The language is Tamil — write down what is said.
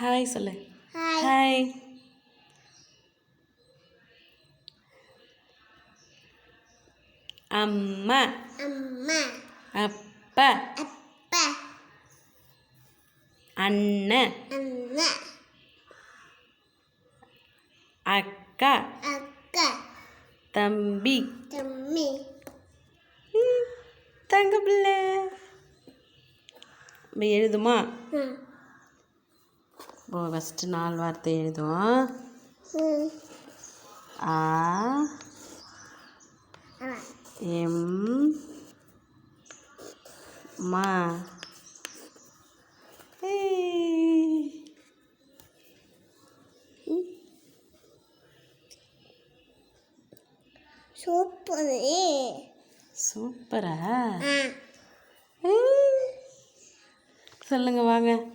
ஹாய் சொல்லு. ஹாய் அம்மா. அம்மா. அப்பா. அப்பா. அண்ணன் அண்ணா. அக்கா. அக்கா. தம்பி. தம்பி. தங்க பிள்ளை. எழுதுமா? ஃபஸ்ட்டு நாலு வார்த்தை எழுதுவோம். ஆ எம் மா. சூப்பரு. சூப்பரா. சொல்லுங்க வாங்க.